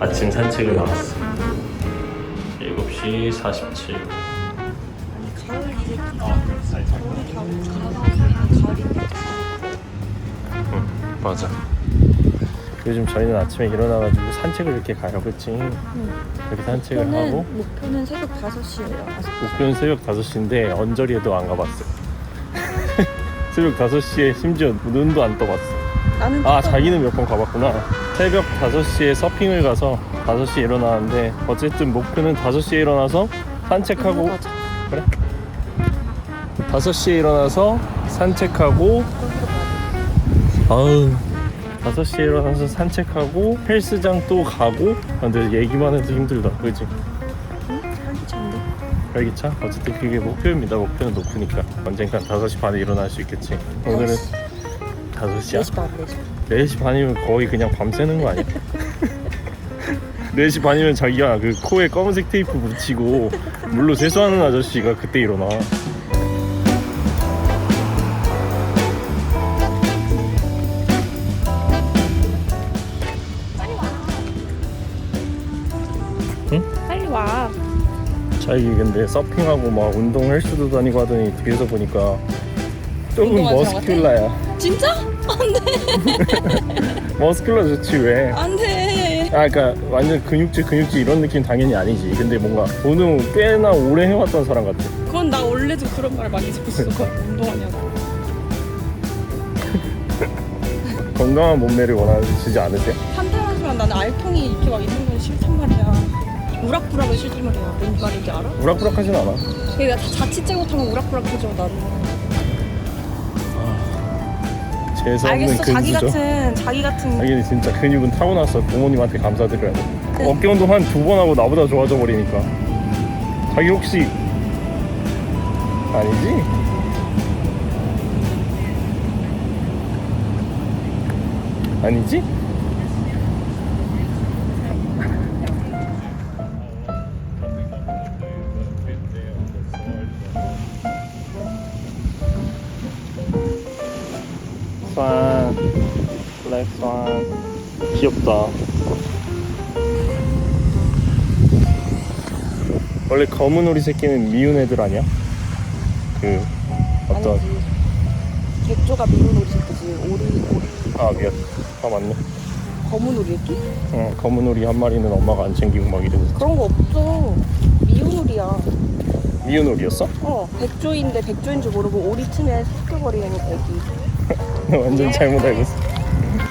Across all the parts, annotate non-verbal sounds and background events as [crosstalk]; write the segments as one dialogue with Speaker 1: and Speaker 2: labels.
Speaker 1: 아침 산책을 나왔어. 7시 47분
Speaker 2: 가을 이제
Speaker 1: 아 살짝
Speaker 2: 겨울이 다 가을이 가을인데
Speaker 1: 맞아. 요즘 저희는 아침에 일어나가지고 산책을 이렇게 가요 그치? 이렇게 산책을 하고
Speaker 2: 목표는 목표는 새벽 5시예요.
Speaker 1: 목표는 새벽 5시인데 언저리에도 안 가봤어. [laughs] 새벽 5시에 심지어 눈도 안 떠봤어
Speaker 2: 나는
Speaker 1: 아 자기는 몇 번 가봤구나. 새벽 5시에 서핑을 가서 5시에 일어나는데 어쨌든 목표는 5시에 일어나서 산책하고
Speaker 2: 가자.
Speaker 1: 그래? 5시에 일어나서 산책하고 아우 5시에 일어나서 산책하고 헬스장 또 가고. 아, 근데 얘기만 해도 힘들다. 그지? 알겠죠? 어쨌든 그게 목표입니다. 목표는 높으니까. 언젠간 5시 반에 일어날 수 있겠지. 오늘은 5시야?
Speaker 2: 4시 반 4시.
Speaker 1: 4시 반이면 거의 그냥 밤새는 거 아니야? [laughs] 4시 반이면 자기가 그 코에 검은색 테이프 붙이고 물로 세수하는 아저씨가 그때 일어나
Speaker 2: 빨리 와.
Speaker 1: 자기 근데 서핑하고 막 운동 헬스도 다니고 하더니 뒤에서 보니까 조금
Speaker 2: 운동하지
Speaker 1: 머스큘라야
Speaker 2: 진짜?
Speaker 1: 머스큘라 좋지 왜
Speaker 2: 안 돼.
Speaker 1: 아, 그러니까 완전 근육질 근육질 이런 느낌 당연히 아니지. 근데 뭔가 운동 꽤나 오래 해왔던 사람 같아.
Speaker 2: 그건 나 원래도 그런 말 많이 들었어. 운동하냐고. [laughs]
Speaker 1: 건강한 몸매를 원하시지 않으세요?
Speaker 2: 한탄하지만 나는 알통이 이렇게 막 있는 건 싫단 말이야. 우락부락은 싫지 말이야. 뭔 말인지 알아?
Speaker 1: 우락부락하진 않아.
Speaker 2: 그러니까 자칫 못하면 우락부락해져 나는.
Speaker 1: 재수 없는
Speaker 2: 알겠어. 자기
Speaker 1: 근수죠.
Speaker 2: 같은 자기 같은
Speaker 1: 자기는 진짜 근육은 타고났어. 부모님한테 감사드려야 돼.
Speaker 2: 그-
Speaker 1: 어깨 운동 한 두 번 하고 나보다 좋아져 버리니까. 자기 혹시 아니지? 아니지? 귀엽다 원래 검은 오리 새끼는 미운 애들 아니야? 그 어떤
Speaker 2: 아니지. 개조가 미운 오리 새끼지. 오리 오리
Speaker 1: 아 미안 아 맞네
Speaker 2: 검은 오리 새끼?
Speaker 1: 어, 검은 오리 한 마리는 엄마가 안 챙기고 막 이러고
Speaker 2: 그런 거 없어. 미운 오리야.
Speaker 1: 미운 오리였어?
Speaker 2: 어 백조인데 백조인 줄 모르고 오리 틈에 섞여버리는 애기. [laughs]
Speaker 1: 완전 잘못 알고 있어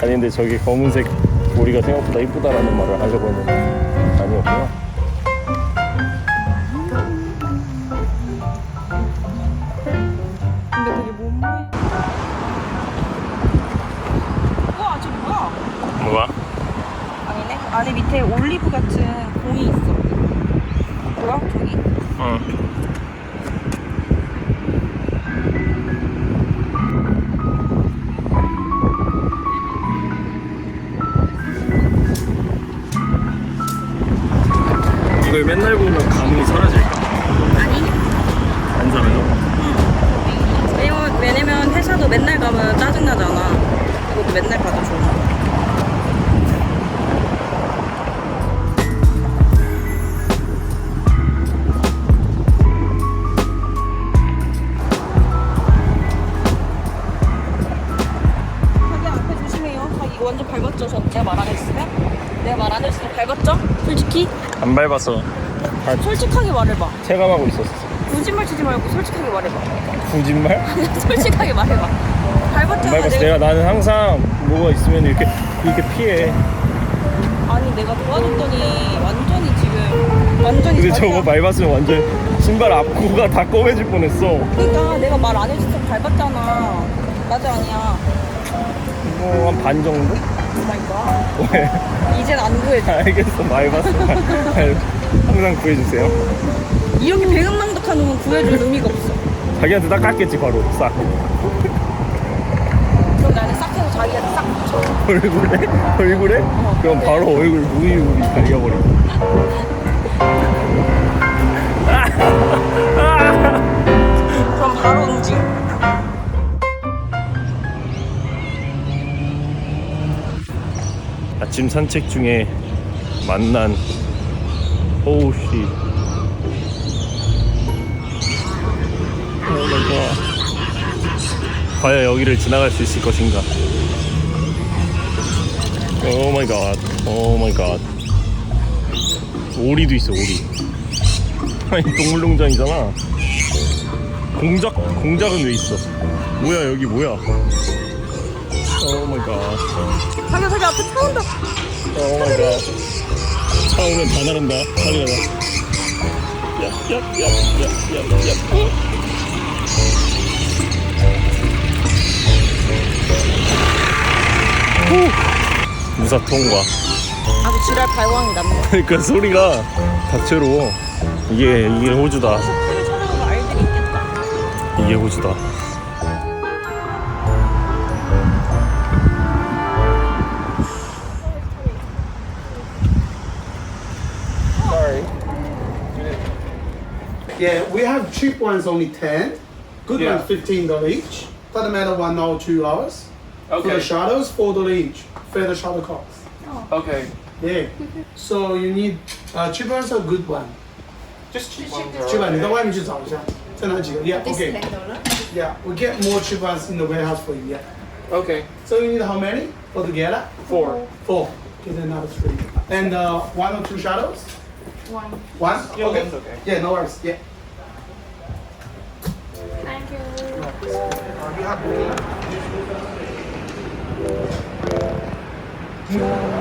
Speaker 1: 아니 근데 저기 검은색 오리가 생각보다 이쁘다라는 말을 하려고 했는데 아니었구나
Speaker 2: 근데 되게 몸매. 우와 저 뭐야?
Speaker 1: 뭐야?
Speaker 2: 아니네. 안에 밑에 올리브 같은 공이 있어. 뭐야 저기?
Speaker 1: 응
Speaker 2: 저 내가 말 안 했으면? 내가 말 안 했으면 밟았죠? 솔직히?
Speaker 1: 안 밟아서 다
Speaker 2: 솔직하게 말해봐.
Speaker 1: 체감하고 있었어
Speaker 2: 거짓말 치지 말고 솔직하게 말해봐.
Speaker 1: 거짓말? [laughs]
Speaker 2: 솔직하게 말해봐.
Speaker 1: 안
Speaker 2: 밟았잖아.
Speaker 1: 밟았어 내가 나는 항상 뭐가 있으면 이렇게 이렇게 피해
Speaker 2: 아니 내가 도와줬더니 완전히 지금 완전히
Speaker 1: 근데
Speaker 2: 자기가-
Speaker 1: 저거 밟았으면 완전 신발 앞구가 다 검해질 뻔했어
Speaker 2: 그러니까 내가 말 안 해줘서 밟았잖아. 맞아 아니야.
Speaker 1: 뭐 한 반 정도?
Speaker 2: 오마이갓.
Speaker 1: 왜? [laughs]
Speaker 2: 이젠 안 구해줘.
Speaker 1: 알겠어 밟았어 항상 구해주세요
Speaker 2: 이렇게 배은망덕한 놈은 구해줄 의미가 없어.
Speaker 1: 자기한테 딱 깎겠지 바로 싹
Speaker 2: 그럼 나는 싹 해서 자기한테 싹 붙여.
Speaker 1: 얼굴에? 얼굴에? 그럼 바로 얼굴 무이무이 달려버려
Speaker 2: 그럼 바로 응징.
Speaker 1: 아침 산책 중에 만난 오우씨. 오마이갓 과연 여기를 지나갈 수 있을 것인가? 오마이갓 오마이갓 오리도 있어 오리. 아니 동물농장이잖아. 공작 공작은 왜 있어? 뭐야 여기 뭐야 오마이갓
Speaker 2: 자기 자기 앞에 차 온다.
Speaker 1: 오마이갓 차 오면 다 나른다. 빨리 가자 얍얍얍얍얍얍 무사 통과.
Speaker 2: 아주 지랄 발광이 났네.
Speaker 1: 그러니까 소리가 다채로워. 이게 이게 호주다.
Speaker 2: 있겠다.
Speaker 1: 이게 호주다
Speaker 3: Yeah, we have cheap ones only 10. Good
Speaker 1: Yeah.
Speaker 3: ones 15 dollars each. Doesn't matter one hour, two hours. For the
Speaker 4: Okay.
Speaker 3: shadows, four dollars each. Feather shadow cost.
Speaker 4: Okay.
Speaker 3: Yeah. so you need uh, cheap ones or good one?
Speaker 4: Just cheap ones. are
Speaker 3: cheap one.
Speaker 4: okay.
Speaker 3: 你到外面去找一下，在哪几个？Yeah. Okay. Yeah, we get more cheap ones in the warehouse for you. Yeah.
Speaker 4: Okay.
Speaker 3: So you need how many altogether?
Speaker 4: Four.
Speaker 3: Four. Get another three. And uh, one or two shadows?
Speaker 2: One.
Speaker 3: One?
Speaker 4: Yeah,
Speaker 3: okay.
Speaker 4: one's okay.
Speaker 3: Yeah, no worries. Yeah.
Speaker 2: Thank you.
Speaker 3: You have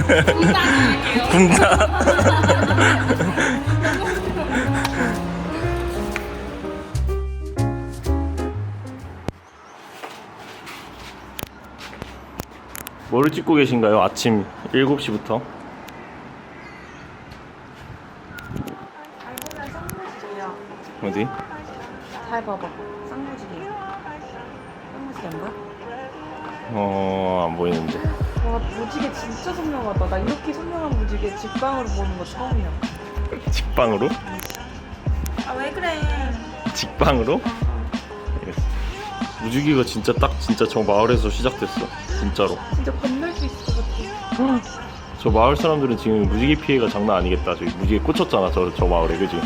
Speaker 3: green.
Speaker 1: 뭐를 찍고 계신가요? 아침 7시부터
Speaker 2: 알보면 쌍무지개야.
Speaker 1: 어디?
Speaker 2: 잘 봐봐. 쌍무지개. 쌍무지개 안 보여?
Speaker 1: 어... 안 보이는데
Speaker 2: 와 무지개 진짜 선명하다. 나 이렇게 선명한 무지개 직방으로 보는 거 처음이야.
Speaker 1: 직방으로?
Speaker 2: 아 왜 그래?
Speaker 1: 직방으로? 무지개가 진짜 딱 진짜 저 마을에서 시작됐어 진짜로
Speaker 2: 진짜 건널 수 있을 것 같아.
Speaker 1: 저 마을 사람들은 지금 무지개 피해가 장난 아니겠다 저기 무지개 꽂혔잖아 저, 저 마을에 그지? 와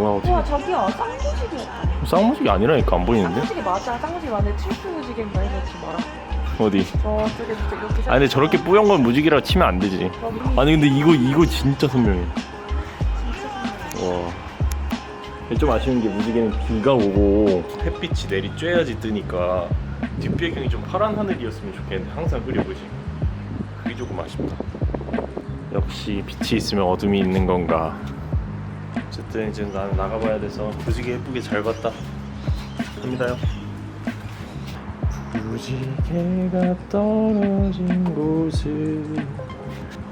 Speaker 2: 우와
Speaker 1: 어떻게
Speaker 2: 저기야 쌍무지개였다.
Speaker 1: 쌍무지개 아니라니까 안 보이는데?
Speaker 2: 쌍무지개 맞아. 쌍무지개 맞는데 트리플 무지개인가 해서 지금 알아.
Speaker 1: 어 디?
Speaker 2: 저쪽에 이렇게.
Speaker 1: 아니 근데 저렇게 뿌연 건 무지개라 치면 안 되지. 아니 근데 이거 이거 진짜 선명해. 와. 좀 아쉬운 게 무지개는 비가 오고 햇빛이 내리 쬐야지 뜨니까 뒷배경이 좀 파란 하늘이었으면 좋겠는데 항상 흐리고지. 그게 조금 아쉽다. 역시 빛이 있으면 어둠이 있는 건가. 어쨌든 이제 나는 나가봐야 돼서 무지개 예쁘게 잘 봤다. 갑니다요 무지개가 떨어진 곳을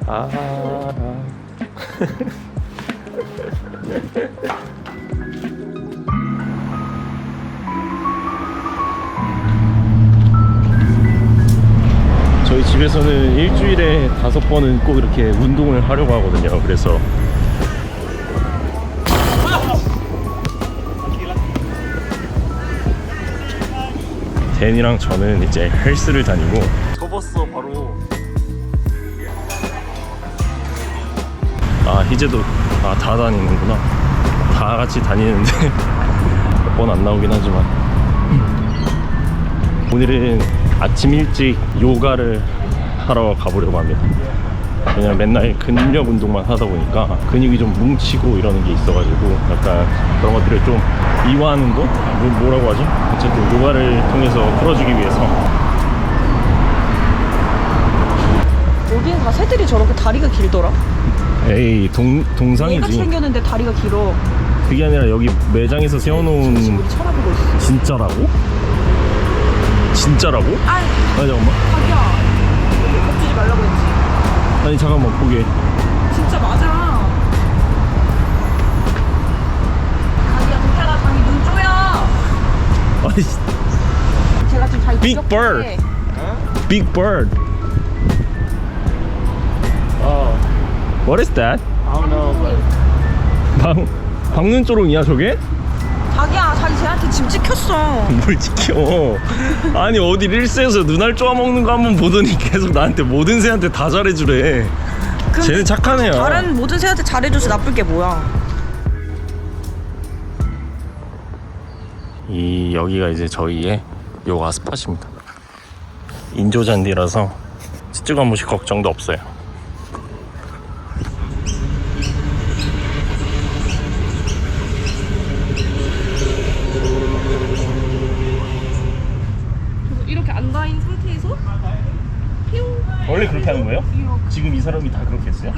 Speaker 1: 알아. 저희 집에서는 일주일에 다섯 번은 꼭 이렇게 운동을 하려고 하거든요. 그래서 댄이랑 저는 이제 헬스를 다니고 접었어 바로. 아 희재도 아 다 다니는구나. 다 같이 다니는데 [laughs] 몇 번 안 나오긴 하지만. 오늘은 아침 일찍 요가를 하러 가보려고 합니다 왜냐면 맨날 근력 운동만 하다 보니까 근육이 좀 뭉치고 이러는 게 있어가지고 약간 그런 것들을 좀 이완하는 거? 뭐, 뭐라고 하죠? 어쨌든 요가를 통해서 풀어주기 위해서
Speaker 2: 여기는 다 새들이 저렇게 다리가 길더라.
Speaker 1: 에이 동, 동상이지
Speaker 2: 생겼는데 다리가 길어.
Speaker 1: 그게 아니라 여기 매장에서 세워놓은
Speaker 2: 지금 우리 쳐다보고 있어.
Speaker 1: 진짜라고? 진짜라고?
Speaker 2: 아,
Speaker 1: 아니 잠깐만
Speaker 2: 자기야. 겁주지 말라고 했지.
Speaker 1: 아니 잠깐만 보게
Speaker 2: 진짜 맞아. 자기야, 괜찮아. 자기 눈 쪼여.
Speaker 1: 아니
Speaker 2: 제가 지금 자기
Speaker 1: Big
Speaker 2: 무섭게
Speaker 1: bird. Big bird
Speaker 4: Oh,
Speaker 1: What is that?
Speaker 4: I don't know, but
Speaker 1: 방, 방눈조롱이야 저게?
Speaker 2: 자기 쟤한테 짐 찍혔어. [laughs]
Speaker 1: 뭘 지켜 아니 어디 릴스에서 눈알 쪼아먹는 거 한번 보더니 계속 나한테 모든 새한테 다 잘해주래. 쟤는 착한 애야
Speaker 2: 다른 모든 새한테 잘해줘서 나쁠 게 뭐야?
Speaker 1: 이 여기가 이제 저희의 요가 스팟입니다. 인조잔디라서 찌찌가 무식 걱정도 없어요
Speaker 2: 이렇게 앉아 있는 상태에서 뿅.
Speaker 1: 원래 그렇게 하는 거예요? 지금 이 사람이 다 그렇게 했어요?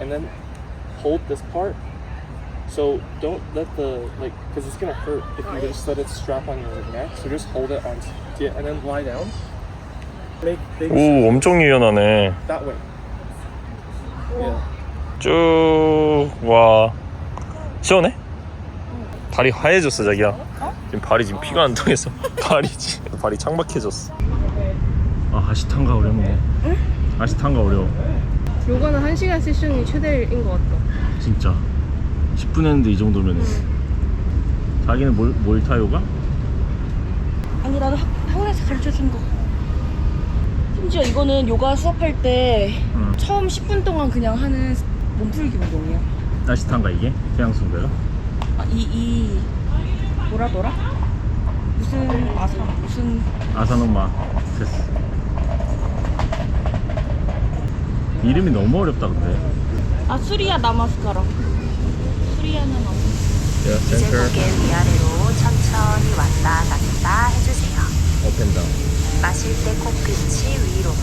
Speaker 4: and then hold this part. So don't let the like, because it's gonna hurt if you just let it strap on your neck. So just hold it on, yeah, and then lie down. Make big
Speaker 1: 오 엄청 유연하네
Speaker 4: that way. Yeah.
Speaker 1: 쭉 와 시원해? 발이 하얘졌어 자기야 지금 발이 지금 피가 안 통해서 발이 지금 발이 창박해졌어 아 아시탄가 어렵네 아시탄가 어려워
Speaker 5: 요거는 1시간 세션이 최대인 것 같다.
Speaker 1: 진짜 10분 했는데 이 정도면 자기는 뭘, 뭘 타요가?
Speaker 2: 아니 나도 학, 학원에서 가르쳐 준 거. 심지어 이거는 요가 수업할 때
Speaker 1: 응.
Speaker 2: 처음 10분 동안 그냥 하는 몸풀기 운동이야.
Speaker 1: 아시탄가 이게? 그냥 쓴 거야?
Speaker 2: 아, 이, 이 뭐라더라? 무슨 아사 무슨
Speaker 1: 아사노마 됐어 이름이 너무 어렵다 근데
Speaker 2: 아 수리야 나마스카라. 나마.
Speaker 1: 야
Speaker 6: 이제 고개 위아래로 천천히 왔다 갔다 해주세요.
Speaker 1: 업앤다운
Speaker 6: 마실 때 코끝이 위로.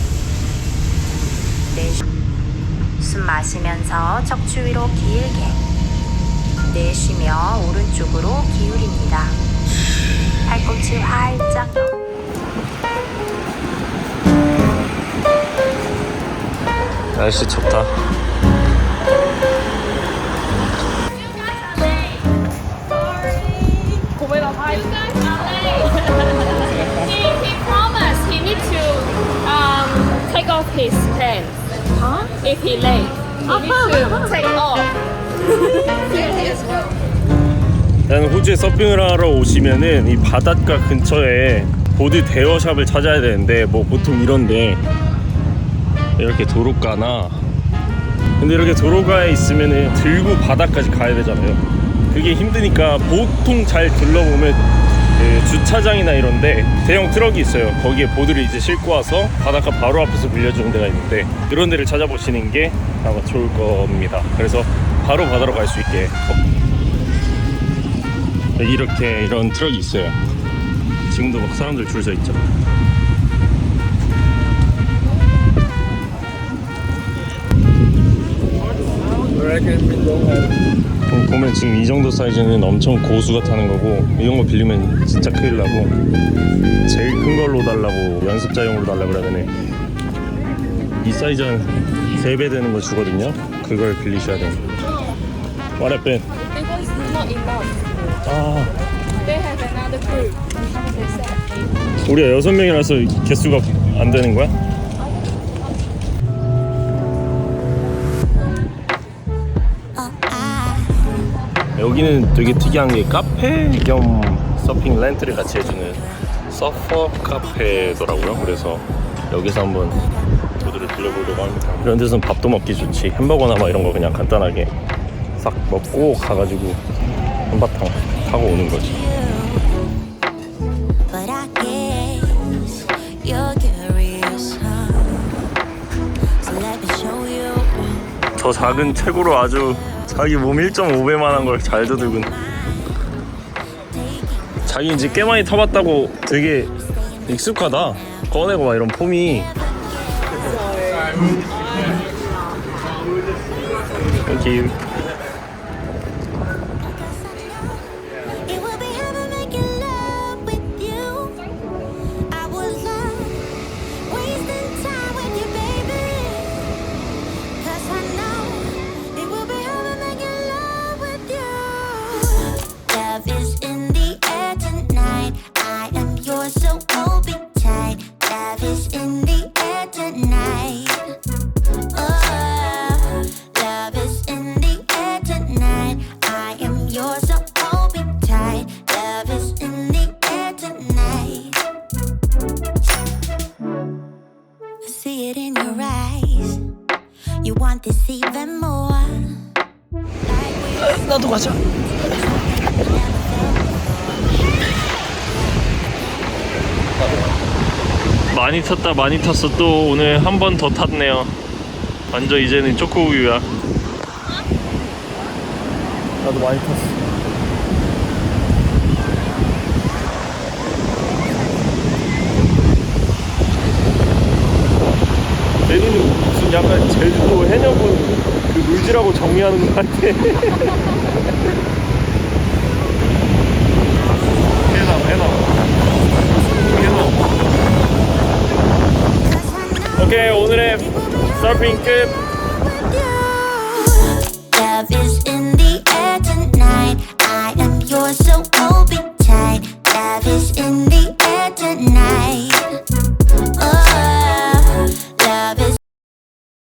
Speaker 6: 내쉬. 숨 마시면서 척추 위로 길게. 내쉬며 오른쪽으로 기울입니다. 팔꿈치 활짝 열.
Speaker 1: 날씨 좋다
Speaker 7: If he late, he need to take off.
Speaker 1: 나는 호주에 서핑을 하러 오시면은 이 바닷가 근처에 보드 대여샵을 찾아야 되는데 뭐 보통 이런데 이렇게 도로가나 근데 이렇게 도로가에 있으면은 들고 바다까지 가야 되잖아요. 그게 힘드니까 보통 잘 둘러보면 그 주차장이나 이런데 대형 트럭이 있어요 거기에 보드를 이제 싣고 와서 바닷가 바로 앞에서 빌려주는 데가 있는데 그런 데를 찾아보시는 게 아마 좋을 겁니다 그래서 바로 바다로 갈 수 있게 이렇게 이런 트럭이 있어요. 지금도 막 사람들 줄 서 있죠. 보면 지금 이 정도 사이즈는 엄청 고수가 타는 거고 이런 거 빌리면 진짜 큰일 나고 제일 큰 걸로 달라고 연습자용으로 달라고 그러면 이 사이즈 한 3배 되는 거 주거든요 그걸 빌리셔야 돼요 What happened?
Speaker 7: Because not enough.
Speaker 1: 아
Speaker 7: They have another group.
Speaker 1: 우리가 여섯 명이라서 개수가 안 되는 거야? 여기는 되게 특이한 게 카페 겸 서핑 렌트를 같이 해주는 서퍼 카페더라고요. 그래서 여기서 한번 저들을 들려보려고 합니다. 이런 데서는 밥도 먹기 좋지. 햄버거나 막 이런 거 그냥 간단하게 싹 먹고 가가지고 한바탕 타고 오는 거지. 저 작은 책으로 아주 자기 몸 1.5배만한 걸잘 더듬은 자기 이제 꽤 많이 타봤다고 되게 익숙하다 꺼내고 막 이런 폼이.
Speaker 8: It
Speaker 2: 나도 가자.
Speaker 1: 많이 탔다 많이 탔어. 또 오늘 한 번 더 탔네요. 완전 이제는 초코우유야. 나도 많이 탔어 내리는 무슨 약간 제주도 해녀분 그 물질하고 정리하는 것 같아. 해남 해남 해남 오케이 오늘의 서핑 끝